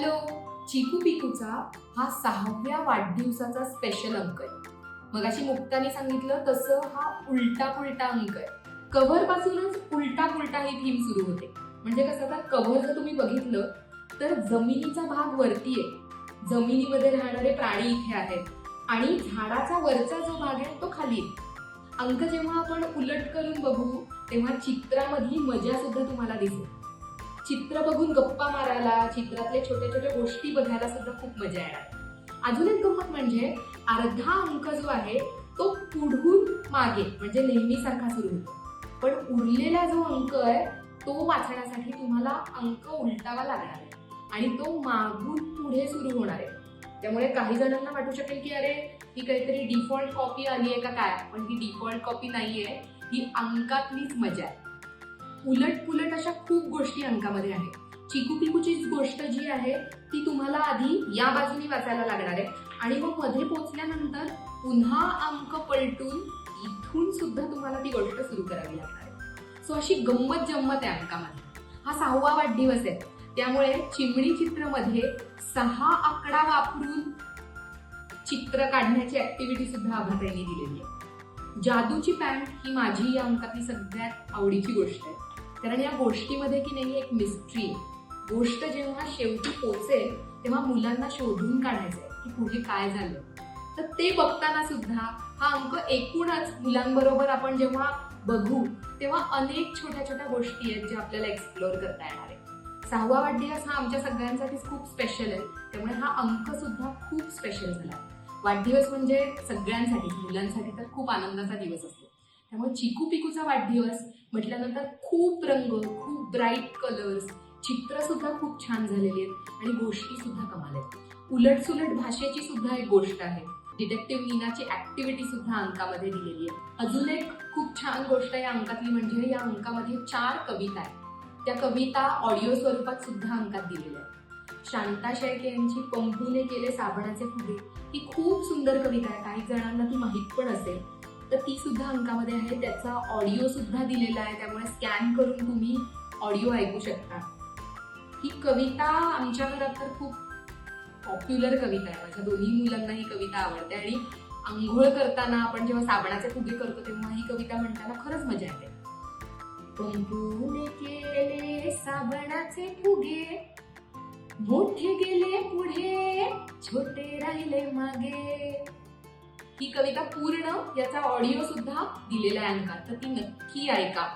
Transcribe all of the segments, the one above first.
Hello. चिकू पिकूचा हा सहाव्या वाढदिवसाचा स्पेशल अंक आहे. मगाशी मुक्ताने सांगितलं तसं हा उलटा पुलटा अंक आहे. कव्हर पासूनच उलटा पुलटा ही थीम सुरू होते. म्हणजे कसं आता कव्हर जर तुम्ही बघितलं तर जमिनीचा भाग वरती आहे. जमिनीमध्ये राहणारे प्राणी इथे आहेत. आणि झाडाचा वरचा जो भाग आहे तो खाली आहे. अंक जेव्हा आपण उलट करून बघू तेव्हा चित्रामधली मजा सुद्धा तुम्हाला दिसेल. चित्र बघून गप्पा मारायला चित्रातल्या छोट्या छोट्या गोष्टी बघायला सुद्धा खूप मजा येणार. अजून एक गमत म्हणजे अर्धा अंक जो आहे तो पुढून मागे म्हणजे नेहमीसारखा सुरू होतो. पण उरलेला जो अंक आहे तो वाचण्यासाठी तुम्हाला अंक उलटावा लागणार आहे. आणि तो मागून पुढे सुरू होणार आहे. त्यामुळे काही जणांना वाटू शकेल की अरे ही काहीतरी डिफॉल्ट कॉपी आली आहे का काय? पण ही डिफॉल्ट कॉपी नाही आहे ही अंकातलीच मजा आहे. उलट पुलट अशा खूप गोष्टी अंकामध्ये आहेत. चिकू पिकूचीच गोष्ट जी आहे ती तुम्हाला आधी या बाजूने वाचायला लागणार आहे. आणि मग मध्ये पोचल्यानंतर पुन्हा अंक पलटून इथून सुद्धा तुम्हाला ती गोष्ट सुरू करावी लागणार आहे. सो अशी गंमत जम्मत आहे अंकामध्ये. हा सहावा वाढदिवस आहे. त्यामुळे चिमणी चित्रमध्ये सहा आकडा वापरून चित्र काढण्याची ऍक्टिव्हिटी सुद्धा आभाताईने दिलेली आहे. जादूची पॅन्ट ही माझी या अंकातली सगळ्यात आवडीची गोष्ट आहे. कारण या गोष्टीमध्ये की नाही एक मिस्ट्री आहे. गोष्ट जेव्हा शेवटी पोचेल तेव्हा मुलांना शोधून काढायचं आहे की पुढे काय झालं. तर ते बघताना सुद्धा हा अंक एकूणच मुलांबरोबर आपण जेव्हा बघू तेव्हा अनेक छोट्या छोट्या गोष्टी आहेत ज्या आपल्याला एक्सप्लोअर करता येणार आहे सहावा वाढदिवस हा आमच्या सगळ्यांसाठीच खूप स्पेशल आहे. त्यामुळे हा अंक सुद्धा खूप स्पेशल झाला. वाढदिवस म्हणजे सगळ्यांसाठी मुलांसाठी तर खूप आनंदाचा दिवस असतो. त्यामुळे चिकू पिकूचा वाढदिवस म्हटल्यानंतर खूप रंग खूप ब्राईट कलर्स चित्र सुद्धा खूप छान झालेली आहेत आणि गोष्टी सुद्धा कमाल आहेत. उलट सुलट भाषेची सुद्धा एक गोष्ट आहे. डिटेक्टिव्ह मीनाची ऍक्टिव्हिटी सुद्धा अंकामध्ये दिलेली आहे. अजून एक खूप छान गोष्ट या अंकातली म्हणजे या अंकामध्ये चार कविता आहेत. त्या कविता ऑडिओ स्वरूपात सुद्धा अंकात दिलेल्या आहेत. शांता शेळके यांची पंपूने केले साबणाचे फुगे ही खूप सुंदर कविता आहे. काही जणांना ती माहीत पण असेल. तर ती सुद्धा अंकामध्ये आहे. त्याचा ऑडिओ सुद्धा दिलेला आहे. त्यामुळे स्कॅन करून तुम्ही ऑडिओ ऐकू शकता. ही कविता आमच्या घरात तर खूप पॉप्युलर कविता आहे. माझ्या दोन्ही मुलांना ही कविता आवडते. आणि आंघोळ करताना आपण जेव्हा साबणाचे फुगे करतो तेव्हा ही कविता म्हणताना खरंच मजा येते. पंपूने केले साबणाचे फुगे मोठे गेले पुढे छोटे राहिले मागे. ही कविता पूर्ण याचा ऑडिओ सुद्धा दिलेला आहे अंकात. तर ती नक्की ऐका.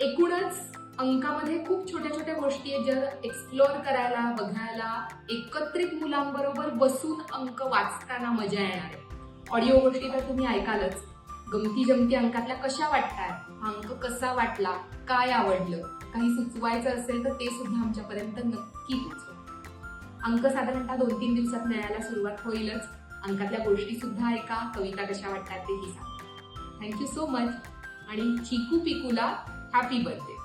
एकूणच अंकामध्ये खूप छोट्या छोट्या गोष्टी आहेत ज्या एक्सप्लोअर करायला बघायला एकत्रित मुलांबरोबर बसून अंक वाचताना मजा येणार आहे. ऑडिओ गोष्टी तर तुम्ही ऐकालच. गमती जमती अंकातल्या कशा वाटतात? हा अंक कसा वाटला? काय आवडलं? काही सुचवायचं असेल तर ते सुद्धा आमच्यापर्यंत नक्की पोचवा. अंक साधारणतः दोन तीन दिवसात मिळायला सुरुवात होईलच. अंकातल्या गोष्टी सुद्धा ऐका कविता कशा वाटतात तेही सांगा थँक्यू सो मच आणि चिकू पिकूला हॅपी बर्थडे